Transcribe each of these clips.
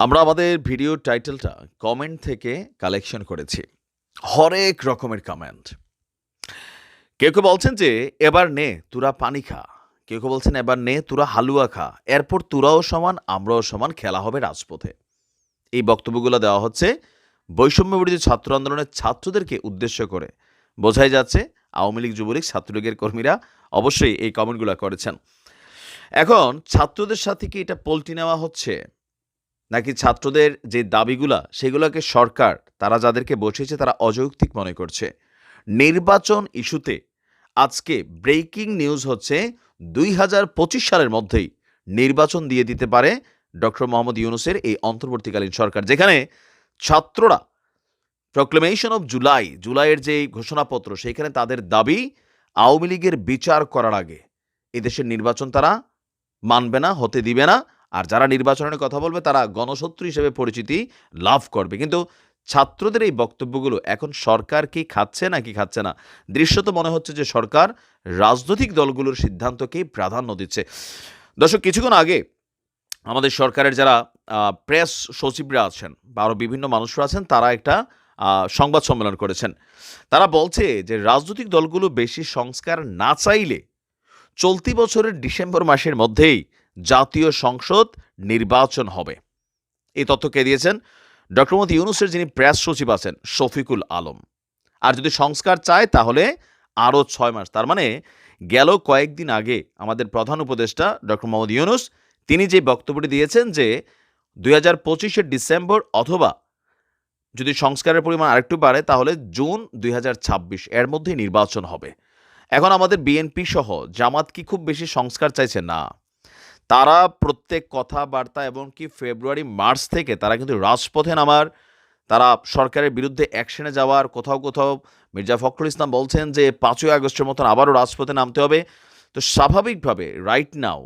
আমরা আমাদের ভিডিও টাইটেলটা কমেন্ট থেকে কালেকশন করেছি। হরেক রকমের কমেন্ট কেউ কেউ বলছেন যে, এবার নে, তোরা পানি খা। কেউ কেউ বলছেন, এবার নে, তোরা হালুয়া খা। এরপর তোরাও সমান, আমরাও সমান, খেলা হবে রাজপথে। এই বক্তব্যগুলো দেওয়া হচ্ছে বৈষম্য বিরোধী ছাত্র আন্দোলনের ছাত্রদেরকে উদ্দেশ্য করে। বোঝাই যাচ্ছে আওয়ামী লীগ, যুবলীগ ছাত্রলীগের কর্মীরা অবশ্যই এই কমেন্টগুলো করেছেন। এখন, ছাত্রদের সাথে কি এটা পল্টি নেওয়া হচ্ছে? নাকি ছাত্রদের যে দাবিগুলা, সেগুলোকে সরকার, তারা যাদেরকে বসিয়েছে, তারা অযৌক্তিক মনে করছে? নির্বাচন ইস্যুতে আজকে ব্রেকিং নিউজ হচ্ছে, দুই হাজার পঁচিশ সালের মধ্যেই নির্বাচন দিয়ে দিতে পারে ডক্টর মোহাম্মদ ইউনুসের এই অন্তর্বর্তীকালীন সরকার, যেখানে ছাত্ররা প্রক্লেমেশন অব জুলাই জুলাইয়ের যে ঘোষণাপত্র, সেখানে তাদের দাবি আওয়ামী লীগের বিচার করার আগে এদেশের নির্বাচন তারা মানবে না, হতে দিবে না। আর যারা নির্বাচনের কথা বলবে, তারা গণশত্রু হিসেবে পরিচিতি লাভ করবে। কিন্তু ছাত্রদের এই বক্তব্যগুলো এখন সরকার কি খাচ্ছে নাকি খাচ্ছে না? দৃশ্যত মনে হচ্ছে যে সরকার রাজনৈতিক দলগুলোর সিদ্ধান্তকেই প্রাধান্য দিচ্ছে। দর্শক, কিছুক্ষণ আগে আমাদের সরকারের যারা প্রেস সচিবরা আছেন বা আরও বিভিন্ন মানুষরা আছেন, তারা একটা সংবাদ সম্মেলন করেছেন। তারা বলছে যে রাজনৈতিক দলগুলো বেশি সংস্কার না চাইলে চলতি বছরের ডিসেম্বর মাসের মধ্যেই জাতীয় সংসদ নির্বাচন হবে। এই তথ্য কে দিয়েছেন? ডক্টর মোহাম্মদ ইউনুসের যিনি প্রেস সচিব আছেন, শফিকুল আলম। আর যদি সংস্কার চায়, তাহলে আরও ছয় মাস। তার মানে গেল কয়েকদিন আগে আমাদের প্রধান উপদেষ্টা ডক্টর মোহাম্মদ ইউনুস, তিনি যে বক্তব্যটি দিয়েছেন যে দুই হাজার পঁচিশের ডিসেম্বর অথবা যদি সংস্কারের পরিমাণ আরেকটু বাড়ে, তাহলে জুন দুই হাজার ছাব্বিশ এর মধ্যেই নির্বাচন হবে। এখন আমাদের বিএনপি সহ জামাত কি খুব বেশি সংস্কার চাইছে? না। তারা প্রত্যেক কথাবার্তা এবং কি ফেব্রুয়ারি, মার্চ থেকে তারা কিন্তু রাজপথে নামার, তারা সরকারের বিরুদ্ধে অ্যাকশনে যাওয়ার কোথাও কোথাও, মির্জা ফখরুল ইসলাম বলছেন যে পাঁচই আগস্টের মতন আবারও রাজপথে নামতে হবে। তো স্বাভাবিকভাবে রাইট নাও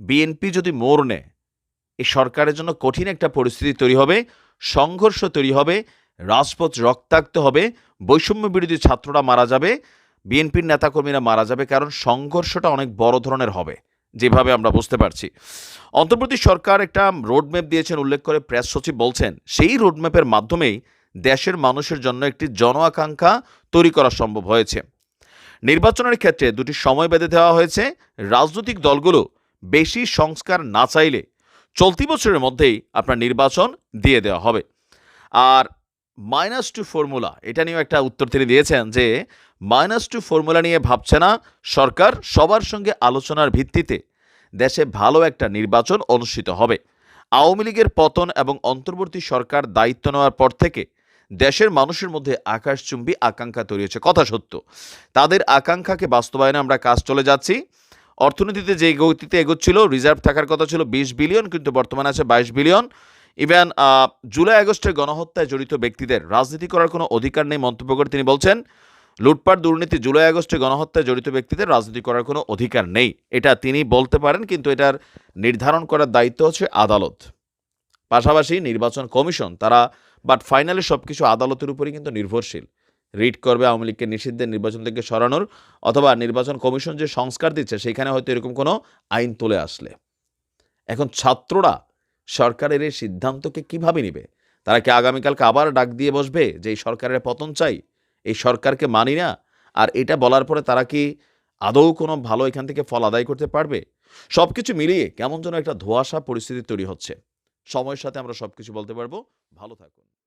বিএনপি যদি মোড় নেয় এই সরকারের জন্য কঠিন একটা পরিস্থিতি তৈরি হবে, সংঘর্ষ তৈরি হবে, রাজপথ রক্তাক্ত হবে, বৈষম্য বিরোধী ছাত্ররা মারা যাবে বিএনপির নেতাকর্মীরা মারা যাবে, কারণ সংঘর্ষটা অনেক বড় ধরনের হবে। যেভাবে আমরা বুঝতে পারছি। অন্তর্বর্তী সরকার একটা রোডম্যাপ দিয়েছেন, উল্লেখ করে প্রেস সচিব বলছেন, সেই রোডম্যাপের মাধ্যমেই দেশের মানুষের জন্য একটি জন আকাঙ্ক্ষা তৈরি করা সম্ভব হয়েছে। নির্বাচনের ক্ষেত্রে দুটি সময় বেঁধে দেওয়া হয়েছে। রাজনৈতিক দলগুলো বেশি সংস্কার না চাইলে চলতি বছরের মধ্যেই আপনার নির্বাচন দিয়ে দেওয়া হবে। আর মাইনাস টু ফর্মুলা এটা নিয়েও একটা উত্তর তিনি দিয়েছেন যে মাইনাস টু ফর্মুলা নিয়ে ভাবছে না সরকার সবার সঙ্গে আলোচনার ভিত্তিতে। দেশে ভালো একটা নির্বাচন অনুষ্ঠিত হবে। আওয়ামী লীগের পতন এবং অন্তর্বর্তী সরকার দায়িত্ব নেওয়ার পর থেকে দেশের মানুষের মধ্যে আকাশচুম্বী আকাঙ্ক্ষা তৈরি হয়েছে। কথা সত্য। তাদের আকাঙ্ক্ষাকে বাস্তবায়নে আমরা কাজ চলে যাচ্ছি। অর্থনীতিতে যে গতিতে এগোচ্ছিল, রিজার্ভ থাকার কথা ছিল বিশ বিলিয়ন, কিন্তু বর্তমানে আছে বাইশ বিলিয়ন। ইভেন জুলাই আগস্টের গণহত্যায় জড়িত ব্যক্তিদের রাজনীতি করার কোনো অধিকার নেই মন্তব্য করে তিনি বলছেন লুটপাট দুর্নীতি জুলাই আগস্টে গণহত্যায় জড়িত ব্যক্তিদের রাজনীতি করার কোনো অধিকার নেই। এটা তিনি বলতে পারেন, কিন্তু এটার নির্ধারণ করার দায়িত্ব হচ্ছে আদালত। পাশাপাশি নির্বাচন কমিশন, তারা বাট ফাইনালি সব কিছু আদালতের উপরই কিন্তু নির্ভরশীল। রিট করবে আওয়ামী লীগকে নিষিদ্ধের নির্বাচন থেকে সরানোর, অথবা নির্বাচন কমিশন যে সংস্কার দিচ্ছে সেখানে হয়তো এরকম কোনো আইন তুলে আসলে। এখন ছাত্ররা সরকারের এই সিদ্ধান্তকে কীভাবে নেবে? তারা কি আগামীকালকে আবার ডাক দিয়ে বসবে যে এই সরকারের পতন চাই? এই সরকারকে মানি না। আর এটা বলার পরে তারা কি আদৌ কোনো ভালো এখান থেকে ফল আদায় করতে পারবে? সব কিছু মিলিয়ে কেমন যেন একটা ধোয়াশা পরিস্থিতি তৈরি হচ্ছে। সময়ের সাথে আমরা সব কিছু বলতে পারব। ভালো থাকুন।